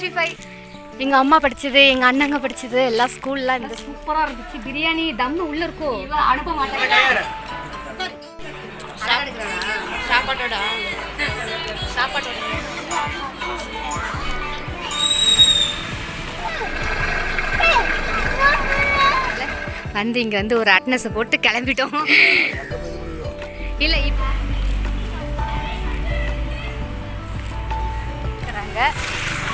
Sixty five எங்கள் அம்மா படிச்சது எங்கள் அண்ணங்க படிச்சது எல்லாம் ஸ்கூல்லாம் இந்த சூப்பராக இருந்துச்சு. பிரியாணி தம்மு உள்ளே இருக்கோ? அனுப்ப மாட்டேன் சாப்பாட்டோட. சாப்பாட்டோட. வந்து இங்கே வந்து ஒரு அட்னஸை போட்டு கிளம்பிட்டோம். இல்லை இப்போ.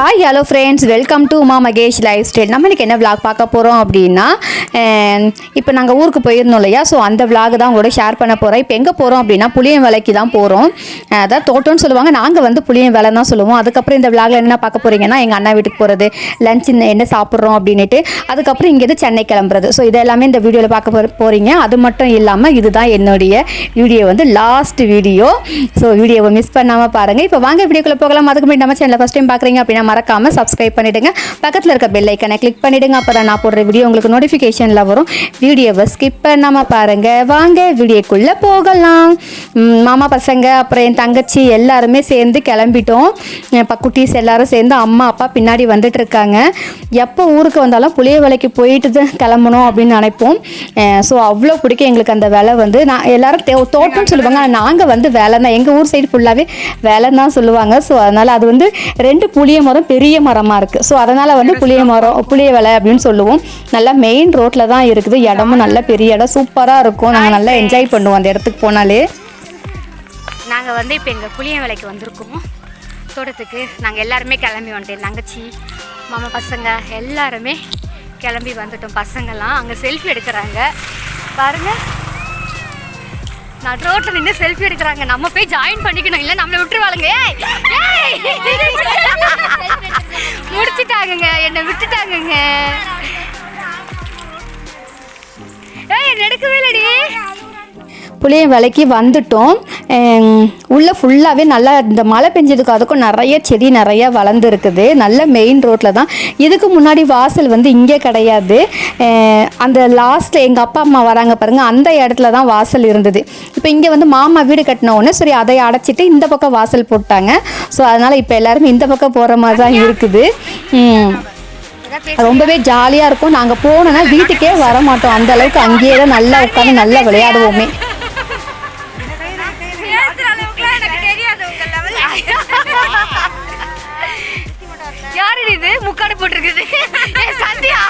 Hi hello friends welcome to Uma Mahesh lifestyle நம்ம இன்றைக்கி என்ன விளாக் பார்க்க போகிறோம் அப்படின்னா இப்போ நாங்கள் ஊருக்கு போயிருந்தோம் இல்லையா? ஸோ அந்த விளாக் தான் உங்களோட ஷேர் பண்ண போகிறோம் இப்போ எங்கே போகிறோம் அப்படின்னா புளியம் வேலைக்கு தான் போகிறோம் அதான் தோட்டம்னு சொல்லுவாங்க. நாங்கள் வந்து புளியம் வேலை தான் சொல்லுவோம். அதுக்கப்புறம் இந்த விளாகில் என்ன பார்க்க போகிறீங்கன்னா எங்கள் அண்ணா வீட்டுக்கு போகிறது லஞ்ச் என்ன சாப்பிட்றோம் அப்படின்ட்டு அதுக்கப்புறம் இங்கேருந்து சென்னை கிளம்புறது. ஸோ இதெல்லாமே இந்த வீடியோவில் பார்க்க போற- போகிறீங்க அது மட்டும் இல்லாமல் இதுதான் என்னுடைய வீடியோ வந்து லாஸ்ட் வீடியோ ஸோ வீடியோவை மிஸ் பண்ணாமல் பாருங்கள் இப்போ வாங்க வீடியோக்குள்ளே போகலாம். அதுக்கு முன்னாடி நம்ம சேனலில் ஃபஸ்ட் டைம் பார்க்குறீங்க அப்படின்னா மறக்காமல் சப்ஸ்கிரைப் பண்ணிவிடுங்க பக்கத்தில் இருக்க பெல் ஐக்கனை கிளிக் பண்ணிவிடுங்க அப்போ தான் நான் போடுற வீடியோ உங்களுக்கு நோட்டிஃபிகேஷனில் வரும். வீடியோவை ஸ்கிப் பண்ணாமல் பாருங்கள் வாங்க வீடியோக்குள்ளே போகலாம். மாமா பசங்க அப்புறம் என் தங்கச்சி எல்லாருமே சேர்ந்து கிளம்பிட்டோம். இப்போ குட்டீஸ் எல்லாரும் சேர்ந்து அம்மா அப்பா பின்னாடி வந்துட்டு இருக்காங்க. எப்போ ஊருக்கு வந்தாலும் புளிய வேலைக்கு போயிட்டு தான் கிளம்பணும் அப்படின்னு நினைப்போம். ஸோ அவ்வளோ பிடிக்கும் எங்களுக்கு அந்த வேலை வந்து. நான் எல்லாரும் தோட்டம்னு சொல்லுவாங்க. ஆனால் நாங்கள் வந்து வேலை தான் எங்கள் ஊர் சைடு ஃபுல்லாகவே வேலை தான் சொல்லுவாங்க. ஸோ அதனால் அது வந்து ரெண்டு புளிய மரம் பெரிய மரமாக இருக்குது ஸோ அதனால் வந்து புளிய மரம் புளிய வேலை அப்படின்னு சொல்லுவோம். நல்லா மெயின் ரோட்டில் தான் இருக்குது. இடமும் நல்ல பெரிய இடம். சூப்பராக இருக்கும். நாங்கள் நல்லா என்ஜாய் பண்ணுவோம் அந்த இடத்துக்கு போனாலே. நாங்கள் வந்து இப்போ எங்கள் புளிய வேலைக்கு வந்திருக்கோம். தோட்டத்துக்கு நாங்கள் எல்லாருமே கிளம்பி வந்துட்டோம். தங்கச்சி மாமா பசங்க எல்லாருமே கிளம்பி வந்துட்டோம். பசங்கெல்லாம் அங்கே செல்ஃபி எடுக்கிறாங்க. பாருங்க. நான் ரோட்டில் நின்று செல்ஃபி எடுக்கிறாங்க. நம்ம போய் ஜாயின் பண்ணிக்கணும். இல்லை நம்மளை விட்டுருவாளுங்க. ஏய். முடிச்சிட்டாங்கங்க என்னை விட்டுட்டாங்கங்க. ஏய் என்னை இல்லடி. புளிய விலைக்கு வந்துட்டோம். உள்ளே ஃபுல்லாகவே நல்லா இந்த மழை பெஞ்சதுக்கு அதுக்கும் நிறைய செடி நிறைய வளர்ந்துருக்குது. நல்ல மெயின் ரோட்டில் தான். இதுக்கு முன்னாடி வாசல் வந்து இங்கே கிடையாது. அந்த லாஸ்ட்டில் எங்கள் அப்பா அம்மா வராங்க பாருங்கள் அந்த இடத்துல தான் வாசல் இருந்தது. இப்போ இங்கே வந்து மாமா வீடு கட்டின உடனே சரி அதை அடைச்சிட்டு இந்த பக்கம் வாசல் போட்டாங்க. ஸோ அதனால் இப்போ எல்லாருமே இந்த பக்கம் போகிற மாதிரி தான் இருக்குது. ரொம்பவே ஜாலியாக இருக்கும். நாங்கள் போனோன்னா வீட்டுக்கே வர மாட்டோம். அந்த அளவுக்கு அங்கேயே தான் நல்லா உட்காந்து நல்லா விளையாடுவோமே. இது முக்காடு போட்டிருக்குது. சந்தியா?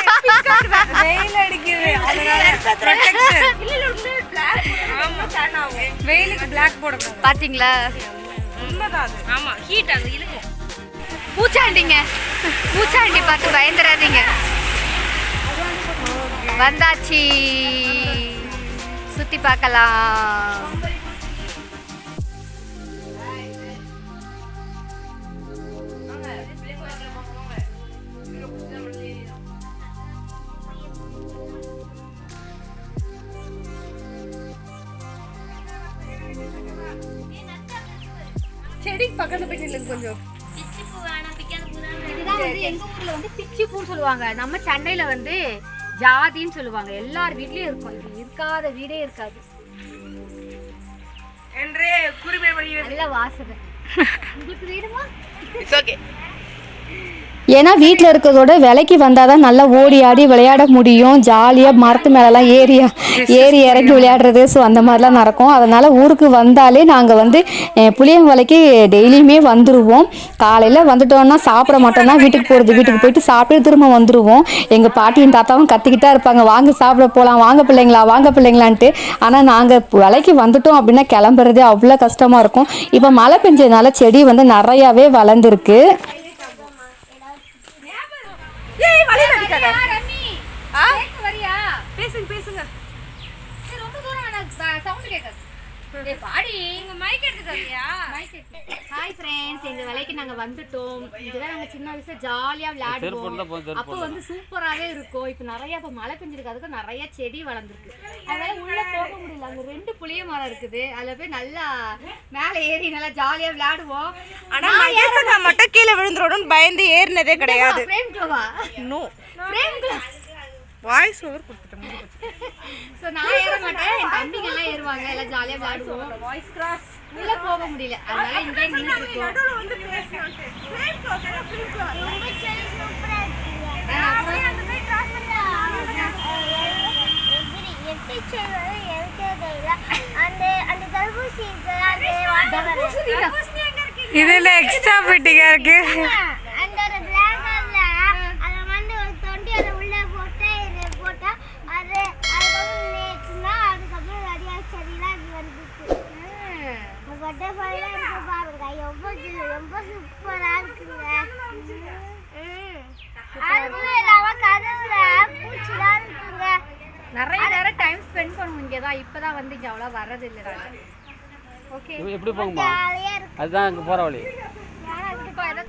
வெயில் அடிக்குது. வெயிலுக்கு பிளாக் போடக்கூடாது பாத்தீங்களா? உண்மைதான் ஆமா ஹீட் அது இழுக்கும் பூச்சாண்டிங்க. பூச்சாண்டி பார்த்து பயந்துடாதீங்க வந்தாச்சு. சுத்தி பார்க்கலாம். பக்கத்துல போய் கொஞ்சம். இதுதான் வந்து எங்க ஊர்ல வந்து பிச்சி பூன்னு சொல்லுவாங்க. நம்ம சென்னையில வந்து ஜாதின்னு சொல்லுவாங்க. எல்லார் வீட்லயும் இருக்கும். இது இருக்காத வீடே இருக்காது. என்றே நல்ல வாசனை உங்களுக்கு வேணுமா? இட்ஸ் ஓகே ஏன்னா வீட்டில் இருக்கிறதோட விலைக்கு வந்தால் தான் நல்லா ஓடி ஆடி விளையாட முடியும். ஜாலியாக மரத்து மேலெலாம் ஏறி ஏறி இறங்கி விளையாடுறது. ஸோ அந்த மாதிரிலாம் நடக்கும். அதனால் ஊருக்கு வந்தாலே நாங்கள் வந்து புளியம் விலைக்கு டெய்லியுமே வந்துடுவோம் காலையில் வந்துட்டோம்னா சாப்பிட மாட்டோம்னா வீட்டுக்கு போகிறது வீட்டுக்கு போயிட்டு சாப்பிட்டு திரும்ப வந்துடுவோம் எங்கள் பாட்டியும் தாத்தாவும் கத்திக்கிட்டா இருப்பாங்க. வாங்க சாப்பிட போகலாம் வாங்க பிள்ளைங்களா வாங்க பிள்ளைங்களான்ட்டு. ஆனால் நாங்கள் விலைக்கு வந்துட்டோம் அப்படின்னா கிளம்புறதே அவ்வளோ கஷ்டமாக இருக்கும். இப்போ மழை பெஞ்சதுனால செடி வந்து நிறையாவே வளர்ந்துருக்கு. ஏய் வலி வலிக்காத வரியா? பேசுங்க பேசுங்க. ரொம்ப தூரம் எனக்கு சவுண்ட் கேட்காது ஹாய் ஃப்ரெண்ட்ஸ் எங்க வேலைக்கு நாங்க வந்துட்டோம். இதுதான் நாங்க சின்ன வயசுல ஜாலியா விளையாடுவோம். அப்போ வந்து சூப்பராவே இருக்கும். இப்போ நிறைய இப்போ மழை பெஞ்சிருக்கு. அதுக்கு நிறைய செடி வளர்ந்துருக்கு. அதனால உள்ள போக முடியல. அங்க ரெண்டு புளிய மரம் இருக்குது. அதுல போய் நல்லா மேல ஏறி நல்லா ஜாலியா விளையாடுவோம். ஆனா மகேசக்கா மட்டும் கீழே விழுந்துரும். பயந்து ஏறினதே கிடையாது. ஃப்ரேம் க்ளோவா நோ ஃப்ரேம் க்ளோவ் வாய்ஸ் ஓவர் கொடுத்துட்டேன் ஸோ நான் ஏற மாட்டேன். என் தம்பிங்க எல்லாம் ஏறுவாங்க எல்லாம் ஜாலியா விளையாடுவோம் வாய்ஸ் கிராஸ் உள்ள போக முடியல. அதனால இங்கே இருக்கோம். வந்து பேசணும் ரொம்ப செடி சூப்பரா இருக்குங்க ஆ, அப்புறம் எப்படி எப்படி செய்வது எனக்கே தெரியல அந்த அந்த தர்பூசி இருக்கு அந்த வாட்டர் இதுல எக்ஸ்ட்ரா பெட்டிங்க இருக்கு அந்த ஒரு black கலர்ல அதை வந்து ஒரு தொண்டி அதை உள்ள போட்டு இதை போட்டா அது அதுக்கப்புறம் நேச்சுனா அதுக்கப்புறம் நிறைய செடிலாம் இது வந்துச்சு பட்டர்ஃப்ளைலாம் இருக்கு பாருங்க. ரொம்ப சூப்பரா இருக்குங்க. ம். அதுக்குள்ள இல்லாம கதவுல பூச்சிலாம் இருக்குங்க. நிறைய நேரம் டைம் ஸ்பெண்ட் பண்ணுவோம் இங்கே தான் இப்போ தான் வந்து இங்கே அவ்வளோ வர்றது இல்லை ஓகே எப்படி போகுமா அதுதான் அங்கே போகிற வழி.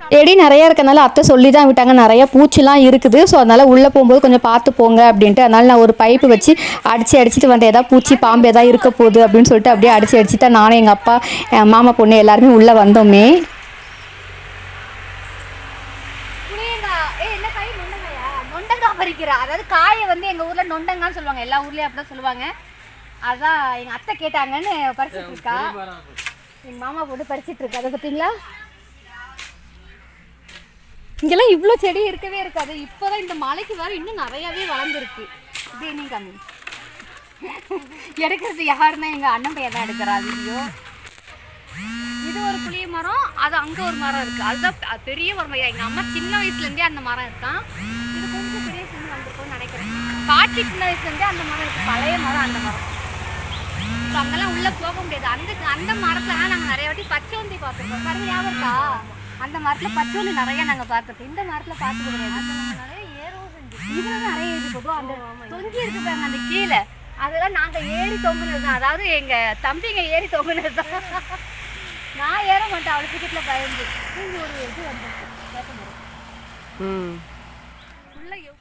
செடி நிறையா இருக்கனால அத்தை சொல்லி தான் விட்டாங்க. நிறைய பூச்சிலாம் இருக்குது. ஸோ அதனால் உள்ளே போகும்போது கொஞ்சம் பார்த்து போங்க அப்படின்ட்டு அதனால் நான் ஒரு பைப்பு வச்சு அடித்து அடிச்சுட்டு வந்து எதாவது பூச்சி பாம்பு எதாவது இருக்க போகுது அப்படின்னு சொல்லிட்டு அப்படியே அடித்து அடிச்சுட்டு நானும் எங்கள் அப்பா என் மாமா பொண்ணு எல்லாருமே உள்ளே வந்தோமே. அதாவது காயை வந்து எங்கள் ஊரில் நொண்டங்கான்னு சொல்லுவாங்க. எல்லா ஊர்லேயும் அப்படி தான் சொல்லுவாங்க. அதான் எங்கள் அத்தை கேட்டாங்கன்னு பறிச்சிட்டு இருக்கா. எங்கள் மாமா பொண்ணு பறிச்சிட்டு இருக்கா. அதை பார்த்தீங்களா இங்கெல்லாம் இவ்வளோ செடி இருக்கவே இருக்காது. இப்போ தான் இந்த மலைக்கு வர இன்னும் நிறையாவே வளர்ந்துருக்கு. இது என்ன கம்மி? எடுக்கிறது யாருன்னா எங்கள் அண்ணன் பையன் தான் எடுக்கிறா வீடியோ இது ஒரு புளிய மரம் அது அங்கே ஒரு மரம் இருக்குது அதுதான் அது பெரிய மரம் ஐயா. எங்கள் அம்மா சின்ன வயசுலேருந்தே அந்த மரம் இருக்கான் இது கொஞ்சம் பெரிய சின்ன வந்திருக்கும்னு நினைக்கிறேன். பாட்டி சின்ன வயசுலேருந்தே அந்த மரம் இருக்குது பழைய மரம் அந்த மரம். ஸோ அங்கெல்லாம் உள்ளே போக முடியாது. அந்த அந்த மரத்தில் நாங்கள் நிறைய வாட்டி பச்சோந்தி பார்த்துருக்கோம். பாருங்க ஞாபகம் இருக்கா? அந்த மரத்துல பச்சோந்தி நிறைய நாங்க பார்த்துருக்கோம் இந்த மரத்துல பார்த்து கிடையாது நிறைய ஏறவும் செஞ்சு. இதுல நிறைய ஏறி போகும். அந்த தொங்கி இருக்கு பாருங்க அந்த கீழே. அதெல்லாம் நாங்க ஏறி தொங்குனது தான். அதாவது எங்க தம்பிங்க ஏறி தொங்குனது தான். நான் ஏற மாட்டேன். அவளுக்கு டிக்கெட்ல பயந்து. இங்க ஒரு இது வந்திருக்கு.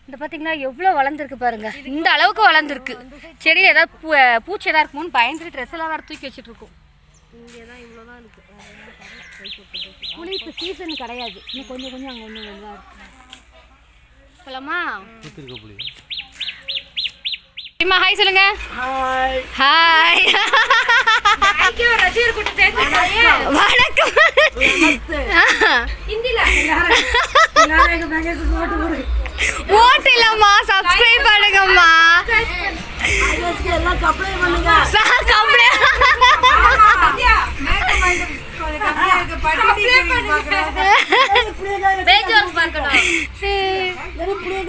இந்த பாத்தீங்களா எவ்வளவு வளர்ந்துருக்கு பாருங்க. இந்த அளவுக்கு வளர்ந்துருக்கு. செடியில் ஏதாவது பூ பூச்சி ஏதாவது இருக்குமோன்னு பயந்துட்டு ட்ரெஸ் எல்லாம் வேற தூக்கி வச்சுட்டு இருக்கோம். புளி இப்போ சீசன் கிடையாது. இன்னும் கொஞ்சம் கொஞ்சம் அங்கே ஒன்று தான் இருக்கு. போலாமா அம்மா ஹாய் சொல்லுங்க. ஹாய் வணக்கம். ஓட்டு இல்லம்மா சப்ஸ்கிரைப் பண்ணுங்கம்மா சார் கம்ப்ளைண்ட்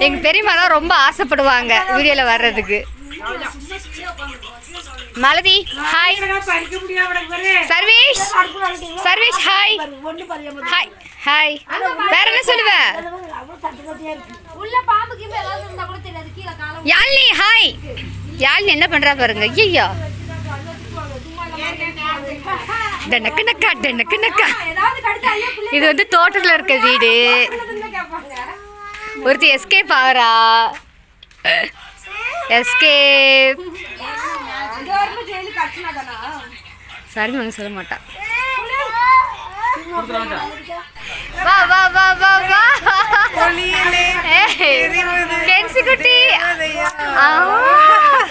எங்க பெரியம்மா தான் ரொம்ப ஆசைப்படுவாங்க வீடியோல வர்றதுக்கு. Malathi hi service service hi hi hi வேற என்ன சொல்லுவ? யாழ்னி ஹாய் யாழ்னி என்ன பண்றா பாருங்க. ஐயோ டனக்கு நக்கா டனக்கு நக்கா இது வந்து தோட்டத்துல இருக்க வீடு. ஒருத்தி எஸ்கேப் ஆகிறா எஸ்கேப் சாரி மங்க சொல்ல மாட்டா. வா வா வா வா வா. கென்சி குட்டி.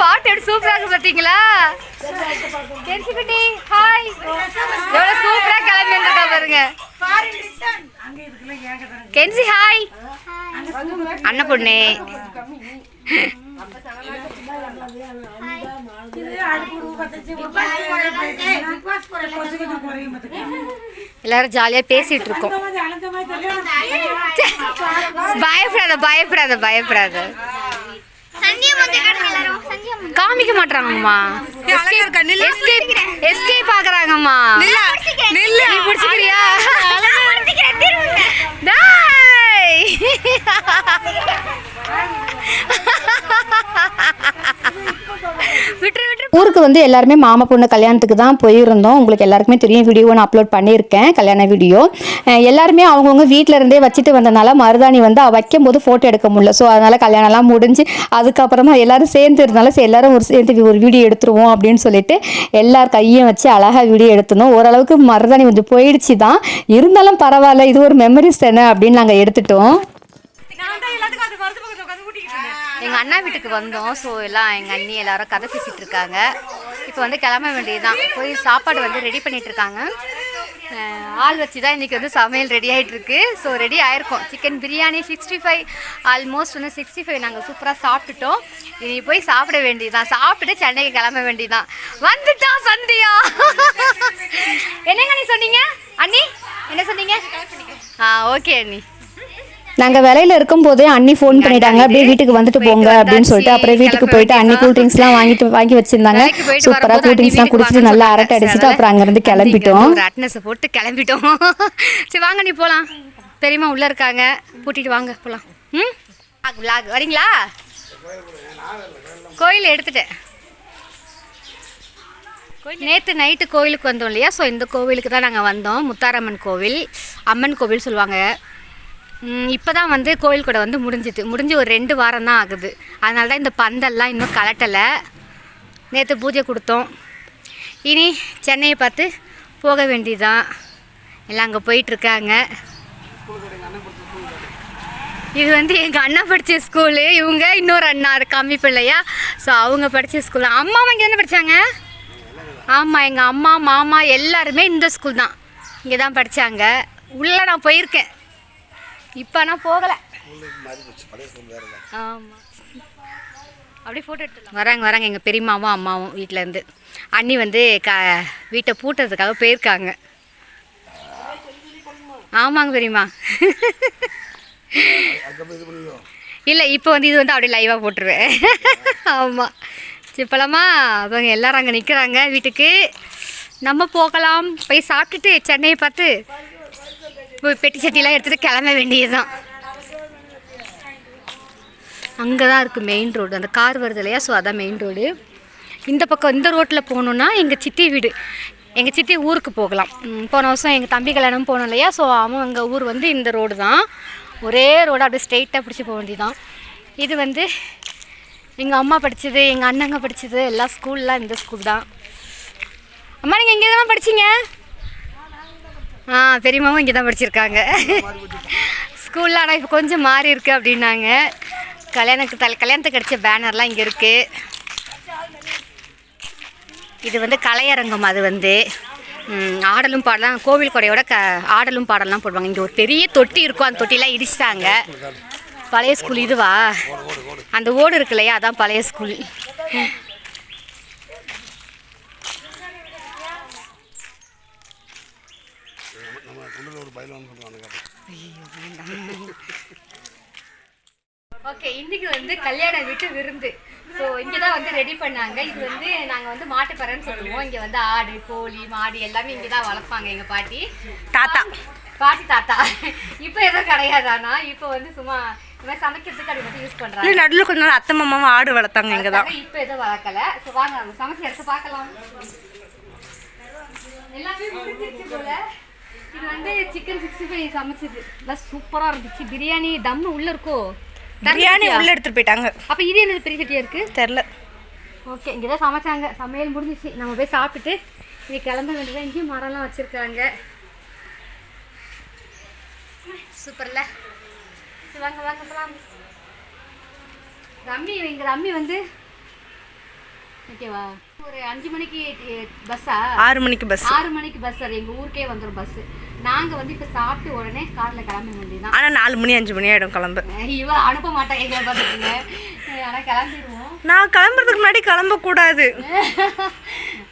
பாட்டு எப்படி சூப்பரா இருக்கு பாத்தீங்களா? கென்சி குட்டி ஹாய் எவ்வளவு சூப்பரா கிளம்பி வந்திருக்கா பாருங்க. கென்சி ஹாய் அண்ணன் பொண்ணு. எல்லாரும் ஜாலியா பேசிட்டு இருக்கோம். பயப்படாத பயப்படாத பயப்படாத. காமிக்க மாட்டாங்கம்மா எஸ்கேப் எஸ்கேப் ஆகுறாங்கம்மா நீ பிடிச்சிக்கிறியா? விட்டுரு ஊருக்கு வந்து எல்லாருமே மாமா பொண்ணு கல்யாணத்துக்கு தான் போயிருந்தோம். உங்களுக்கு எல்லாருக்குமே தெரியும் வீடியோ நான் அப்லோட் பண்ணியிருக்கேன் கல்யாண வீடியோ எல்லாருமே அவங்கவுங்க வீட்டில் இருந்தே வச்சுட்டு வந்தனால மருதாணி வந்து வைக்கும் போது ஃபோட்டோ எடுக்க முடியல. ஸோ அதனால் கல்யாணம்லாம் முடிஞ்சு அதுக்கப்புறமா எல்லாரும் சேர்ந்து இருந்தாலும் சரி எல்லாரும் ஒரு சேர்ந்து ஒரு வீடியோ எடுத்துருவோம் அப்படின்னு சொல்லிட்டு எல்லார் கையும் வச்சு அழகாக வீடியோ எடுத்துனோம் ஓரளவுக்கு மருதாணி கொஞ்சம் போயிடுச்சு தான் இருந்தாலும் பரவாயில்ல இது ஒரு மெமரிஸ் தானே அப்படின்னு நாங்கள் எடுத்துட்டோம். எங்கள் அண்ணா வீட்டுக்கு வந்தோம். ஸோ எல்லாம் எங்கள் அண்ணி எல்லாரும் கதை பேசிகிட்டு இருக்காங்க. இப்போ வந்து கிளம்ப வேண்டியதுதான். போய் சாப்பாடு வந்து ரெடி பண்ணிட்டு இருக்காங்க. ஆள் வச்சு தான் இன்றைக்கி வந்து சமையல் ரெடி ஆகிட்டுருக்கு ஸோ ரெடி ஆயிருக்கும். Chicken biryani sixty five almost வந்து சிக்ஸ்டி ஃபைவ் நாங்கள் சூப்பராக சாப்பிட்டுட்டோம். இனி போய் சாப்பிட வேண்டியதுதான். சாப்பிட்டுட்டு சென்னைக்கு கிளம்ப வேண்டியதுதான். வந்துட்டா சந்தியா? என்னங்க நீ சொன்னீங்க? அண்ணி என்ன சொன்னீங்க? ஆ ஓகே அண்ணி. நாங்கள் வேலையில் இருக்கும்போதே அண்ணி ஃபோன் பண்ணிட்டாங்க. அப்படியே வீட்டுக்கு வந்துட்டு போங்க அப்படின்னு சொல்லிட்டு அப்புறம் வீட்டுக்கு போயிட்டு அண்ணி கூல் ட்ரிங்க்ஸ்லாம் வாங்கிட்டு வாங்கி வச்சிருந்தாங்க. சூப்பராக கூல் ட்ரிங்க்ஸ்லாம் குடிச்சிட்டு நல்லா அரட்டை அடிச்சுட்டு. அப்புறம் அங்கேருந்து கிளம்பிட்டோம். அட்னஸை போட்டு கிளம்பிட்டோம். சரி வாங்க நீ போகலாம் பெரியம்மா உள்ளே இருக்காங்க. கூட்டிட்டு வாங்க போகலாம் ம்? விளாக் வரீங்களா? கோயில் எடுத்துட்டேன். நேற்று நைட்டு கோவிலுக்கு வந்தோம் இல்லையா? ஸோ இந்த கோவிலுக்கு தான் நாங்கள் வந்தோம். முத்தாரம்மன் கோவில் அம்மன் கோவில் சொல்லுவாங்க. இப்போ தான் வந்து கோயில் கூட வந்து முடிஞ்சிது முடிஞ்சு ஒரு ரெண்டு வாரம் தான் ஆகுது. அதனால தான் இந்த பந்தல்லாம் இன்னும் கலட்டலை. நேற்று பூஜை கொடுத்தோம். இனி சென்னையை பார்த்து போக வேண்டியதுதான். எல்லாம் அங்கே போயிட்டுருக்காங்க. இது வந்து எங்கள் அண்ணா படித்த ஸ்கூலு இவங்க இன்னொரு அண்ணா கம்மி பிள்ளையா? ஸோ அவங்க படித்த ஸ்கூல் அம்மா இங்கே தானே படித்தாங்க ஆமாம் எங்கள் அம்மா மாமா எல்லாருமே இந்த ஸ்கூல் தான். இங்கே தான் படித்தாங்க உள்ளே நான் போயிருக்கேன். இப்போ நான் போகலை ஆமாம் அப்படியே ஃபோட்டோ எடுத்துலாம் வராங்க வராங்க. எங்கள் பெரியம்மாவும் அம்மாவும் வீட்டிலேருந்து அண்ணி வந்து க வீட்டை பூட்டுறதுக்காக போயிருக்காங்க. ஆமாங்க பெரியம்மா. இல்லை இப்போ வந்து இது வந்து அப்படியே லைவாக போட்டுருவேன். ஆமாம் இப்போலாமா அவங்க எல்லாரும் அங்கே நிற்கிறாங்க வீட்டுக்கு. நம்ம போகலாம். போய் சாப்பிட்டுட்டு சென்னையை பார்த்து பெட்டி சட்டிலாம் எடுத்துகிட்டு கிளம்ப வேண்டியதுதான். அங்கே தான் இருக்குது மெயின் ரோடு அந்த கார் வருது இல்லையா? ஸோ அதான் மெயின் ரோடு இந்த பக்கம் இந்த ரோட்டில் போகணுன்னா எங்கள் சித்தி வீடு. எங்கள் சித்தி ஊருக்கு போகலாம். போன வருஷம் எங்கள் தம்பி கல்யாணம் போனோம் இல்லையா? ஸோ அவன் எங்கள் ஊர் வந்து இந்த ரோடு தான். ஒரே ரோடு அப்படியே ஸ்ட்ரெயிட்டாக பிடிச்சி போக வேண்டியதான் இது வந்து எங்கள் அம்மா படித்தது எங்கள் அண்ணங்க படித்தது எல்லா ஸ்கூல்லாம் இந்த ஸ்கூல் தான். அம்மா நீங்கள் இங்கே தான் படிச்சீங்க? ஆ பெரியம்மாவும் இங்கே தான் படிச்சிருக்காங்க. ஸ்கூலில் ஆனால் இப்போ கொஞ்சம் மாறி இருக்குது அப்படின்னாங்க. கல்யாணத்துக்கு தலை கல்யாணத்துக்கு கிடச்ச பேனர்லாம் இங்கே இருக்குது இது வந்து கலையரங்கம் அது வந்து. ஆடலும் பாடலாம். கோவில் கொடையோட க ஆடலும் பாடலாம் போடுவாங்க. இங்கே ஒரு பெரிய தொட்டி இருக்கும். அந்த தொட்டிலாம் இடிச்சிட்டாங்க. பழைய ஸ்கூல் இதுவா? அந்த ஓடு இருக்கு இல்லையா அதான் பழைய ஸ்கூல். ஓகே இன்னைக்கு வந்து கல்யாண வீட்டு விருந்து. ஸோ இங்கே தான் வந்து ரெடி பண்ணாங்க. இது வந்து நாங்கள் வந்து மாட்டுப்பறன்னு சொல்லுவோம். இங்கே வந்து ஆடு கோழி மாடு எல்லாமே இங்கே தான் வளர்ப்பாங்க எங்கள் பாட்டி. தாத்தா. பாட்டி தாத்தா. இப்போ எதுவும் கிடையாது ஆனால் இப்போ வந்து சும்மா இந்த மாதிரி சமைக்கிறதுக்கு அப்படி மட்டும் யூஸ் இல்லை பண்ணுறாங்க நடுவில் கொஞ்ச நாள் அத்தை மாமாவும் ஆடு வளர்த்தாங்க இங்கே தான் இப்போ எதுவும் வளர்க்கல. ஸோ வாங்க நம்ம சமைச்சு எடுத்து பார்க்கலாம். எல்லாமே முடிஞ்சிருச்சு போல. இது வந்து சிக்கன் சிக்ஸ்டி ஃபைவ் சமைச்சது. பஸ் சூப்பராக இருந்துச்சு. பிரியாணி தம்மு உள்ளே இருக்கோ? பிரியாணி உள்ள எடுத்துட்டு போயிட்டாங்க. அப்போ இது என்னது பெரிய சட்டியாக இருக்குது தெரில ஓகே இங்கே தான் சமைச்சாங்க. சமையல் முடிஞ்சிச்சு. நம்ம போய் சாப்பிட்டுட்டு இது கிளம்ப வேண்டியதான் இங்கேயும் மரம்லாம் வச்சுருக்காங்க. சூப்பர்ல சரி, வாங்க வாங்க போகலாம் ரம்மி எங்கள் ரம்மி வந்து ஓகேவா ஒரு அஞ்சு மணிக்கு பஸ்ஸா? ஆறு மணிக்கு பஸ். ஆறு மணிக்கு பஸ் அது எங்கள் ஊருக்கே வந்துடும் பஸ்ஸு. நாங்கள் வந்து இப்போ சாப்பிட்டு உடனே காரில் கிளம்ப வேண்டியதுதான். ஆனால் நாலு மணி அஞ்சு மணி ஆகிடும் கிளம்பு. இவ அனுப்ப மாட்டாங்க எங்களை பார்த்துக்கோங்க. ஆனால் கிளம்பிடுவோம். நான் கிளம்புறதுக்கு முன்னாடி கிளம்பக்கூடாது.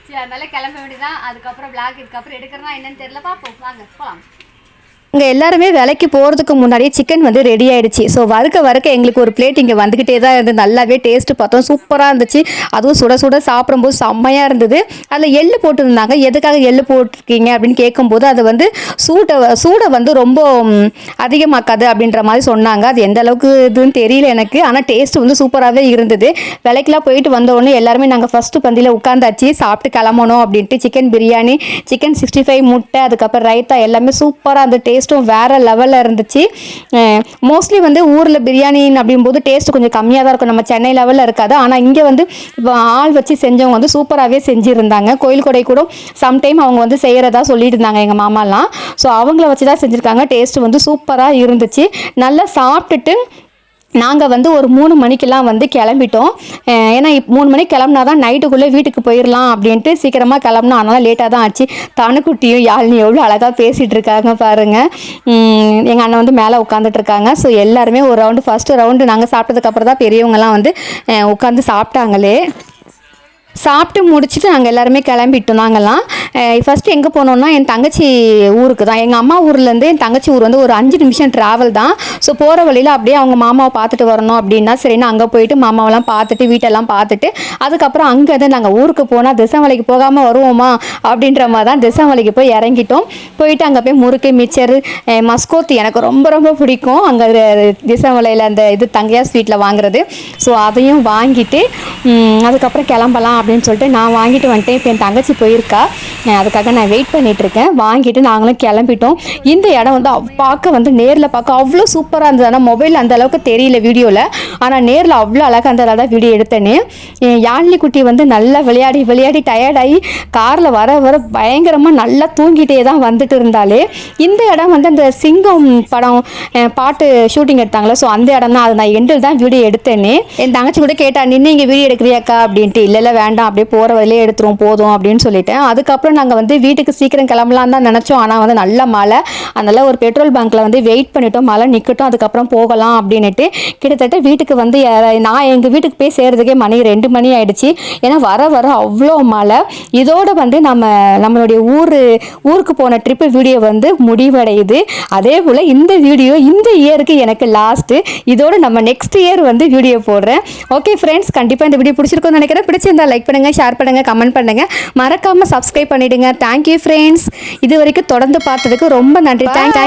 சரி அதனால கிளம்ப வேண்டியதான் அதுக்கப்புறம் பிளாக் இதுக்கப்புறம் எடுக்கிறதா என்னன்னு தெரியல பார்ப்போம் வாங்க போகலாம் இங்கே எல்லாருமே வேலைக்கு போகிறதுக்கு முன்னாடியே சிக்கன் வந்து ரெடி ஆகிடுச்சி ஸோ வறுக்க வறுக்க எங்களுக்கு ஒரு பிளேட் இங்கே வந்துக்கிட்டே தான் இருந்து நல்லாவே டேஸ்ட்டு பார்த்தோம். சூப்பராக இருந்துச்சு. அதுவும் சுட சுட சாப்பிடும்போது செம்மையாக இருந்தது. அதில் எள்ளு போட்டுருந்தாங்க. எதுக்காக எள்ளு போட்டிருக்கீங்க அப்படின்னு கேட்கும்போது அது வந்து சூட்டை சூடை வந்து ரொம்ப அதிகமாக்காது அப்படின்ற மாதிரி சொன்னாங்க. அது எந்த அளவுக்கு இதுன்னு தெரியல எனக்கு. ஆனால் டேஸ்ட் வந்து சூப்பராகவே இருந்தது. விலைக்கெலாம் போயிட்டு வந்த உடனே எல்லாருமே நாங்கள் ஃபஸ்ட்டு பந்தியில் உட்காந்தாச்சு. சாப்பிட்டு கிளம்பணும் அப்படின்ட்டு chicken biryani chicken sixty five முட்டை அதுக்கப்புறம் ரைத்தா எல்லாமே சூப்பராக அந்த டேஸ்ட்டும் வேறு லெவலில் இருந்துச்சு. மோஸ்ட்லி வந்து ஊரில் பிரியாணின்னு அப்படிங்கும்போது டேஸ்ட் கொஞ்சம் கம்மியாக தான் இருக்கும். நம்ம சென்னை லெவலில் இருக்காது. ஆனால் இங்கே வந்து இப்போ ஆள் வச்சு செஞ்சவங்க வந்து சூப்பராகவே செஞ்சுருந்தாங்க. கோயில் கொடை கூட சம்டைம் அவங்க வந்து செய்கிறதா சொல்லிட்டு இருந்தாங்க எங்கள் மாமாலாம். ஸோ அவங்கள வச்சு தான் செஞ்சுருக்காங்க. டேஸ்ட் வந்து சூப்பராக இருந்துச்சு. நல்லா சாப்பிட்டுட்டு நாங்கள் வந்து ஒரு மூணு மணிக்கெல்லாம் வந்து கிளம்பிட்டோம். ஏன்னா இப்போ மூணு மணிக்கு கிளம்புனா தான் நைட்டுக்குள்ளே வீட்டுக்கு போயிடலாம் அப்படின்ட்டு சீக்கிரமாக கிளம்புனா அதனால் லேட்டாக தான் ஆச்சு. தனுக்குட்டியும் யாழ்னி எவ்வளோ அழகாக பேசிகிட்டு இருக்காங்க பாருங்கள் எங்கள் அண்ணன் வந்து மேலே உட்காந்துட்டு இருக்காங்க. ஸோ எல்லாருமே ஒரு ரவுண்டு ஃபஸ்ட்டு ரவுண்டு நாங்கள் சாப்பிட்டதுக்கப்புறம் தான் பெரியவங்கலாம் வந்து உட்காந்து சாப்பிட்டாங்களே. சாப்பிட்டு முடிச்சுட்டு நாங்கள் எல்லாருமே கிளம்பிட்டோம் நாங்கள்லாம் ஃபஸ்ட்டு எங்கே போனோன்னா என் தங்கச்சி ஊருக்கு தான். எங்கள் அம்மா ஊர்லேருந்து என் தங்கச்சி ஊர் வந்து ஒரு அஞ்சு நிமிஷம் ட்ராவல் தான். ஸோ போகிற வழியில் அப்படியே அவங்க மாமாவை பார்த்துட்டு வரணும் அப்படின்னா சரின்னு அங்கே போயிட்டு மாமாவெல்லாம் பார்த்துட்டு வீட்டெல்லாம் பார்த்துட்டு அதுக்கப்புறம் அங்கேருந்து நாங்கள் ஊருக்கு போனால் திசைமலைக்கு போகாமல் வருவோமா அப்படின்ற மாதிரி தான் திசைமலைக்கு போய் இறங்கிட்டோம். போயிட்டு அங்கே போய் முறுக்கு மிச்சர் மஸ்கோத்தி எனக்கு ரொம்ப ரொம்ப பிடிக்கும். அங்கே திசைமலையில் அந்த இது தங்கையா ஸ்வீட்டில் வாங்குறது. ஸோ அதையும் வாங்கிட்டு அதுக்கப்புறம் கிளம்பலாம் அப்படின்னு சொல்லிட்டு நான் வாங்கிட்டு வந்துட்டேன். இப்போ என் தங்கச்சி போயிருக்கா. அதுக்காக நான் வெயிட் பண்ணிகிட்ருக்கேன் இருக்கேன் வாங்கிட்டு நாங்களும் கிளம்பிட்டோம். இந்த இடம் வந்து பார்க்க வந்து நேரில் பார்க்க அவ்வளோ சூப்பராக இருந்தது. ஆனால் மொபைல் அந்த அளவுக்கு தெரியல வீடியோவில் ஆனால் நேரில் அவ்வளோ அழகாக அந்த தான் வீடியோ எடுத்தேனே. என் யாழினி குட்டி வந்து நல்லா விளையாடி விளையாடி டயர்டாகி காரில் வர வர பயங்கரமாக நல்லா தூங்கிட்டே தான் வந்துட்டு இருந்தாலே இந்த இடம் வந்து அந்த சிங்கம் படம் பாட்டு ஷூட்டிங் எடுத்தாங்களே. ஸோ அந்த இடம் தான். அது நான் எண்டில் தான் வீடியோ எடுத்தேனே. என் தங்கச்சி கூட கேட்டா நின்று இங்கே வீடியோ எடுக்கிறியாக்கா? அப்படின்ட்டு இல்லை இல்லை வேண்டாம். அப்படியே போகிற வழியிலே எடுத்துருவோம். போதும். அப்படின்னு சொல்லிட்டேன். அதுக்கப்புறம் நாங்கள் வந்து வீட்டுக்கு சீக்கிரம் கிளம்பலாம் தான் நினச்சோம். ஆனால் வந்து நல்ல மழை. அதனால் ஒரு பெட்ரோல் பங்க்கில் வந்து வெயிட் பண்ணிட்டோம். மழை நிற்கட்டும் அதுக்கப்புறம் போகலாம் அப்படின்னுட்டு கிட்டத்தட்ட வீட்டுக்கு வந்து நான் எங்கள் வீட்டுக்கு போய் சேர்றதுக்கே மணி ரெண்டு மணி ஆயிடுச்சு. ஏன்னா வர வர அவ்வளோ மழை. இதோடு வந்து நம்ம நம்மளுடைய ஊர் ஊருக்கு போன ட்ரிப்பு வீடியோ வந்து முடிவடையுது. அதே போல் இந்த வீடியோ இந்த இயருக்கு எனக்கு லாஸ்ட்டு இதோடு நம்ம நெக்ஸ்ட் இயர் வந்து வீடியோ போடுறேன். ஓகே ஃப்ரெண்ட்ஸ் கண்டிப்பாக இந்த வீடியோ பிடிச்சிருக்கும்னு நினைக்கிறேன். பிடிச்சிருந்தா லைக் பண்ணுங்கள் ஷேர் பண்ணுங்கள் கமெண்ட் பண்ணுங்கள் மறக்காமல் சப்ஸ்கிரைப் பண்ணிவிடுங்க தேங்க்யூ ஃப்ரெண்ட்ஸ் இது வரைக்கும் தொடர்ந்து பார்த்ததுக்கு ரொம்ப நன்றி. தேங்க்